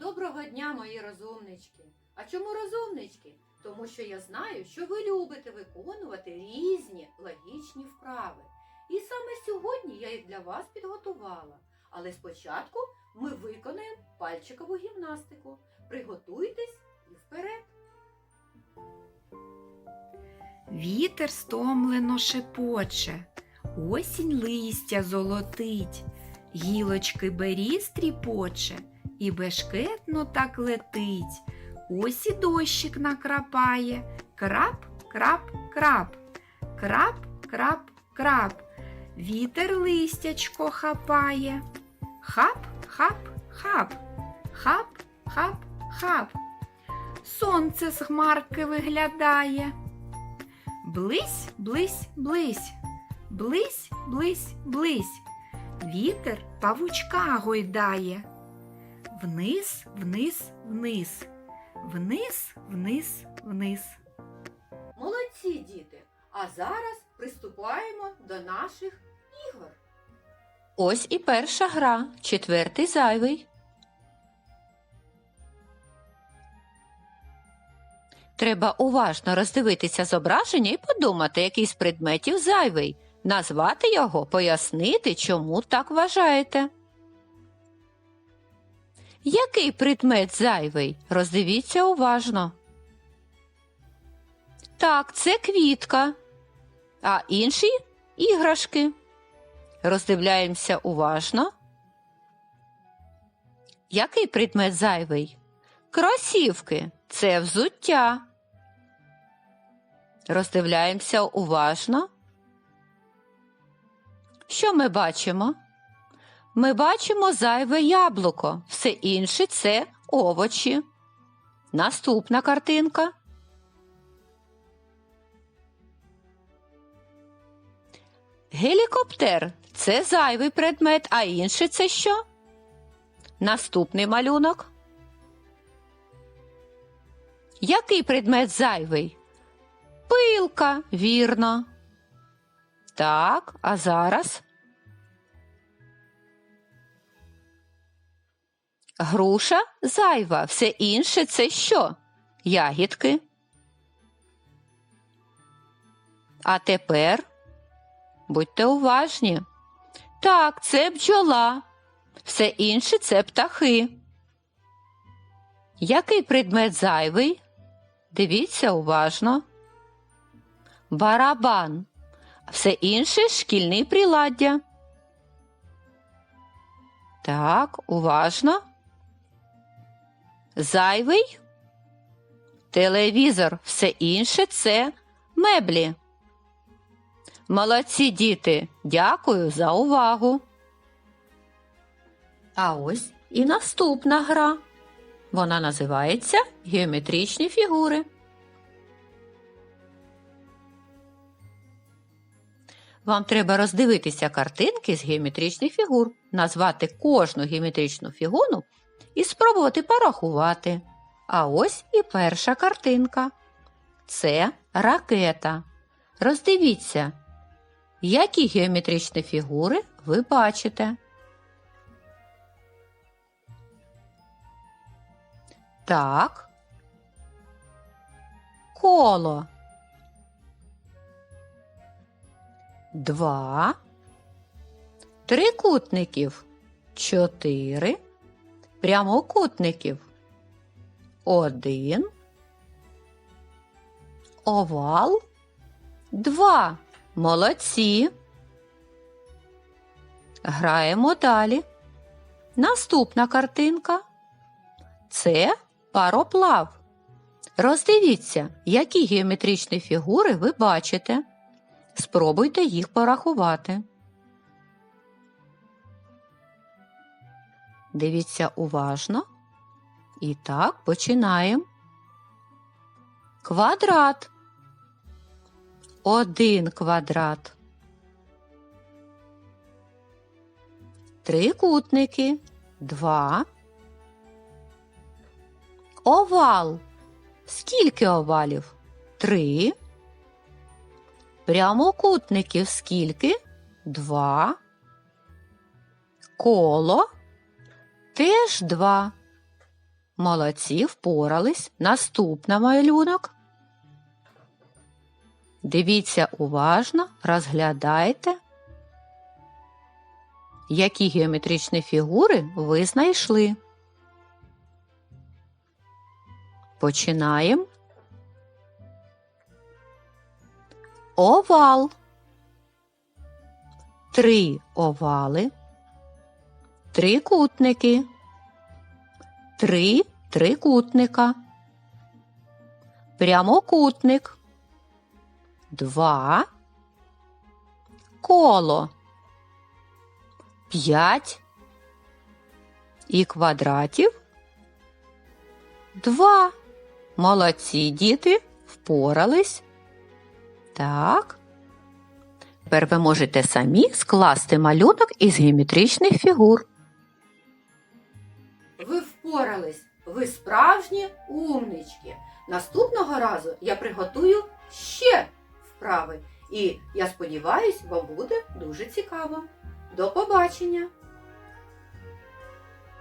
Доброго дня, мої розумнички. А чому розумнички? Тому що я знаю, що ви любите виконувати різні логічні вправи. І саме сьогодні я їх для вас підготувала. Але спочатку ми виконаємо пальчикову гімнастику. Приготуйтесь і вперед. Вітер стомлено шепоче, осінь листя золотить, гілочки беріз тріпоче, і бешкетно так летить. Ось і дощик накрапає, крап, крап, крап, крап, крап, крап. Вітер листячко хапає. Хап, хап, хап, хап, хап, хап. Сонце з хмарки виглядає. Близь, близь, близь, близь, близь, близь. Вітер павучка гойдає. Вниз, вниз, вниз, вниз, вниз, вниз. Молодці, діти! А зараз приступаємо до наших ігор. Ось і перша гра, четвертий зайвий. Треба уважно роздивитися зображення і подумати, який з предметів зайвий, назвати його, пояснити, чому так вважаєте. Який предмет зайвий? Роздивіться уважно. Так, це квітка, а інші іграшки. Роздивляємося уважно. Який предмет зайвий? Кросівки це взуття. Роздивляємося уважно. Що ми бачимо? Ми бачимо зайве яблуко, все інше це овочі. Наступна картинка. Гелікоптер це зайвий предмет, а інше це що? Наступний малюнок. Який предмет зайвий? Пилка, вірно. Так, а зараз? Груша зайва, все інше це що? Ягідки. А тепер будьте уважні. Так, це бджола, все інше це птахи. Який предмет зайвий? Дивіться уважно. Барабан. Все інше шкільний приладдя. Так, уважно. Зайвий. Телевізор. Все інше це меблі. Молодці діти. Дякую за увагу. А ось і наступна гра. Вона називається Геометричні фігури. Вам треба роздивитися картинки з геометричних фігур, назвати кожну геометричну фігуру і спробувати порахувати. А ось і перша картинка. Це ракета. Роздивіться, які геометричні фігури ви бачите. Так. Коло. Два. Трикутників. Чотири. Прямокутників. Один. Овал. Два. Молодці. Граємо далі. Наступна картинка. Це пароплав. Роздивіться, які геометричні фігури ви бачите. Спробуйте їх порахувати. Дивіться уважно. І так, починаємо. Квадрат. Один квадрат. Трикутники. Два. Овал. Скільки овалів? Три. Прямокутників скільки? Два. Коло теж два. Молодці, впорались. Наступна малюнок. Дивіться уважно, розглядайте. Які геометричні фігури ви знайшли? Починаємо. Овал. Три овали. Трикутники. Три трикутника. Прямокутник. Два. Коло. П'ять. І квадратів. Два. Молодці діти. Впорались. Так. Тепер ви можете самі скласти малюнок із геометричних фігур. Ви впорались, ви справжні умнички. Наступного разу я приготую ще вправи. І я сподіваюся, вам буде дуже цікаво. До побачення!